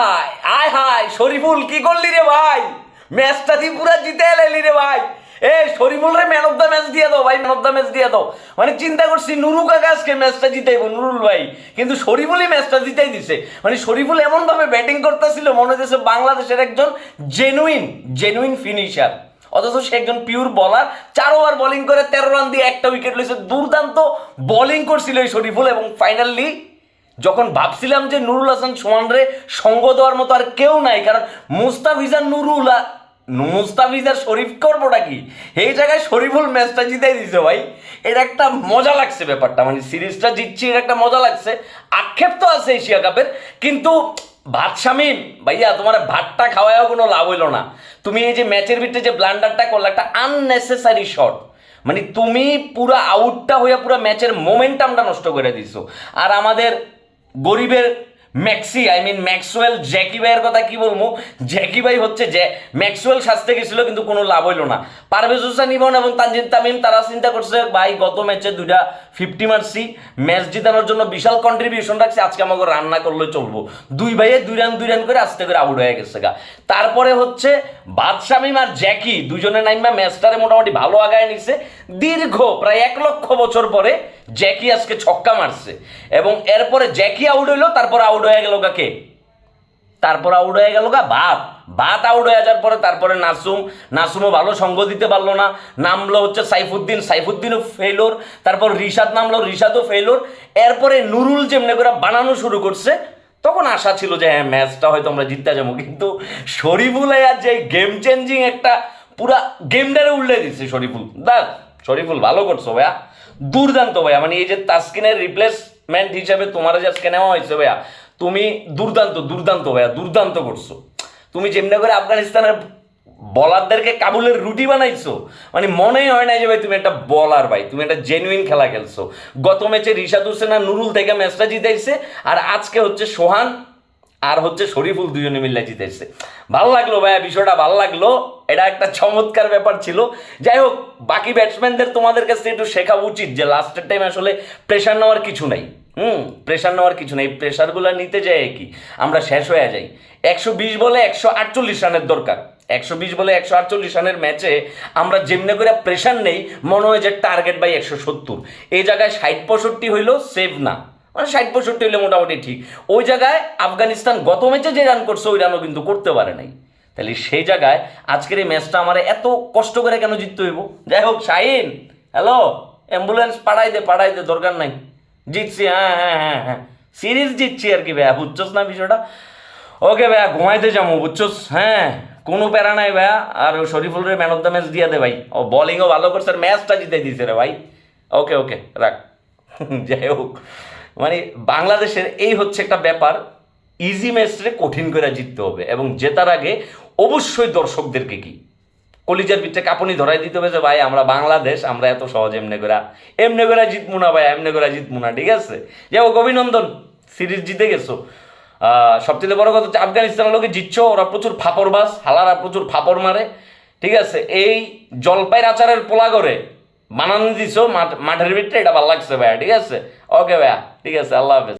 হায়, আয় হায়, শরীফুল, কি করলি রে ভাই? ম্যাচটা তুই পুরা জিতে এলি রে ভাই। এ, শরীফুল রে ম্যান অফ দ্য ম্যাচ দিয়ে দাও ভাই ম্যান অফ দ্য ম্যাচ দিয়ে দাও। মানে চিন্তা করছি, নুরু কাকা ম্যাচটা জিতাইবো, নুরুল ভাই। কিন্তু শরীফুলই ম্যাচটা জিতাই দিছে। মানে শরীফুল এমন ভাবে ব্যাটিং করতেছিল, মনে হচ্ছে বাংলাদেশের একজন জেনুইন জেনুইন ফিনিশার অথচ সে একজন পিওর বলার চার ওভার বোলিং করে তেরো রান দিয়ে একটা উইকেট লইছে। দুর্দান্ত বোলিং করছিল এই শরীফুল এবং ফাইনালি যখন ভাবছিলাম যে নুরুল হাসান সোহানরে সঙ্গ দেওয়ার মতো আর কেউ নাই, কারণ মুস্তাফিজার নুরুল মুস্তাফিজার শরীফ করবোটা কি? এই জায়গায় শরীফুল ম্যাচটা জিতাই দিছে ভাই। এটা একটা মজা লাগছে ব্যাপারটা মানে সিরিজটা জিতছি এটা একটা মজা লাগছে। আক্ষেপ তো আছে এশিয়া কাপের, কিন্তু ভাত শামিম, ভাইয়া, তোমার ভাতটা খাওয়ায়ও কোনো লাভ হইল না। তুমি এই যে ম্যাচের ভিতরে যে ব্লান্ডারটা করলে, একটা আননেসেসারি শট মানে তুমি পুরো আউটটা হইয়া পুরো ম্যাচের মোমেন্টামটা নষ্ট করে দিছো। আর আমাদের গরিবের maxi I mean Maxwell Jackie ভাইয়ের কথা কি বলব? জ্যাকি ভাই হচ্ছে যে ম্যাক্সওয়েল সাজতে গেছিল, কিন্তু কোনো লাভ হইল না। পারভেজ হোসেন ইমন এবং তানজিন তামিম, তারা চিন্তা করছে, ভাই, গত ম্যাচে দুইটা ফিফটি মারছি। ম্যাচ জিতানোর জন্য বিশাল কন্ট্রিবিউশন রাখছে। আজকে আমাকে রান্না করলে চলবো। দুই ভাইয়ে দুই রান দুই রান করে আস্তে করে আউট হয়ে গেছে গা। তারপরে হচ্ছে বাদশামিম আর জ্যাকি দুজনে নাইমা ম্যাচটারে মোটামুটি ভালো আগায় নিছে। দীর্ঘ প্রায় এক লক্ষ বছর পরে জ্যাকি আজকে ছক্কা মারছে। এবং এরপরে জ্যাকি আউট হইল, তারপর আউট হয়ে গেল কাকে? তারপর আউট হয়ে গেল গা ভাত ভাত আউট হয়ে যাওয়ার পরে তারপরে নাসুম। নাসুমও ভালো সঙ্গ দিতে পারল না। নামলো হচ্ছে সাইফুদ্দিন। সাইফুদ্দিনও ফেলোর তারপর রিশাদ নামলো, রিশাদও ফেলোর এরপরে নুরুল যেমনি করে বানানো শুরু করছে, তখন আশা ছিল যে হ্যাঁ ম্যাচটা হয়তো আমরা জিততে যাব। কিন্তু শরীফুল আর যে গেম চেঞ্জিং একটা পুরা গেমটারে উল্টে দিচ্ছে শরীফুল। দেখ, শরীফুল ভালো করছ ভাইয়া। দুর্দান্ত ভাইয়া। মানে এই যে তাস্কিনের রিপ্লেসমেন্ট হিসেবে তোমার যে আজকে নেওয়া হয়েছে ভাইয়া তুমি দুর্দান্ত দুর্দান্ত ভাইয়া, দুর্দান্ত করছ। তুমি যেমনি করে আফগানিস্তানের বলারদেরকে কাবুলের রুটি বানাইছো মানে মনেই হয় না যে ভাই তুমি একটা বলার ভাই, তুমি একটা জেনুইন খেলা খেলছো। গত ম্যাচে রিশাদ হোসেন আর নুরুল থেকে ম্যাচটা জিতাইছে, আর আজকে হচ্ছে সোহান আর হচ্ছে শরীফুল দুজনে মিলে জিতেছে ভালো লাগল ভাইয়া, বিষয়টা ভালো লাগল। এটা একটা চমৎকার ব্যাপার ছিল। যাই হোক, বাকি ব্যাটসম্যানদের তোমাদের কাছে একটু শেখা উচিত যে লাস্টের টাইম আসলে প্রেশার নেওয়ার কিছু নাই। হুম প্রেশার নেওয়ার কিছু নেই। প্রেশারগুলো নিতে যাই কি? আমরা শেষ হয়ে যাই। একশো বিশ বলে একশো আটচল্লিশ রানের দরকার। একশো বিশ বলে একশো আটচল্লিশ রানের ম্যাচে আমরা যেমনি করে প্রেশার নেই, মনে হয় যে টার্গেট বাই একশো সত্তর। এই জায়গায় ষাট পঁয়ষট্টি হইল সেভ না। মানে ষাট পঁয়ষট্টি হলে মোটামুটি ঠিক। ওই জায়গায় আফগানিস্তান গত ম্যাচে যে রান করছে, ওই রানও কিন্তু করতে পারে নাই। তাহলে সেই জায়গায় আজকের এই ম্যাচটা আমার এত কষ্ট করে কেন জিততে হইব? যাই হোক, শাহিন হ্যালো অ্যাম্বুলেন্স পাঠাই দে পাঠাই দে, দরকার নাই। জিতছি হ্যাঁ হ্যাঁ হ্যাঁ হ্যাঁ সিরিজ জিতছি আর কি ভাইয়া, বুঝছস না বিষয়টা? ওকে ভাইয়া, ঘুমাইতে যাব, বুঝছস? হ্যাঁ কোনো প্যারা নাই ভাইয়া। আর শরীফুল রে ম্যান অফ দ্য ম্যাচ দিয়ে দে ভাই। ও বোলিংও ভালো করছে আর ম্যাচটা জিতে দিছে রে ভাই। ওকে ওকে, রাখ। যাই হোক। মানে বাংলাদেশের এই হচ্ছে একটা ব্যাপার ইজি ম্যাচরে কঠিন করে জিততে হবে। এবং জেতার আগে অবশ্যই দর্শকদেরকে কি? কলিজার ভিতরে কাপনি ধরাই দিতে হবে যে, ভাই, আমরা বাংলাদেশ, আমরা এত সহজ এমনি করে এমনি করে জিতবো না ভাই, এমনি করে জিতবো না। ঠিক আছে? যাই অভিনন্দন, সিরিজ জিতে গেছো। সবচেয়ে বড় কথা হচ্ছে, আফগানিস্তানের লোকে জিতছো, ওরা প্রচুর ফাপড় বাস, হালারা প্রচুর ফাপড় মারে। ঠিক আছে? এই জলপাইয়ের আচারের পোলা করে বানানো দিছো, মাঠ- মাঠের ভিতরে এটা ভালো লাগছে ভাইয়া, ঠিক আছে? ওকে ভাইয়া, ঠিক আছে, আল্লাহ হাফেজ।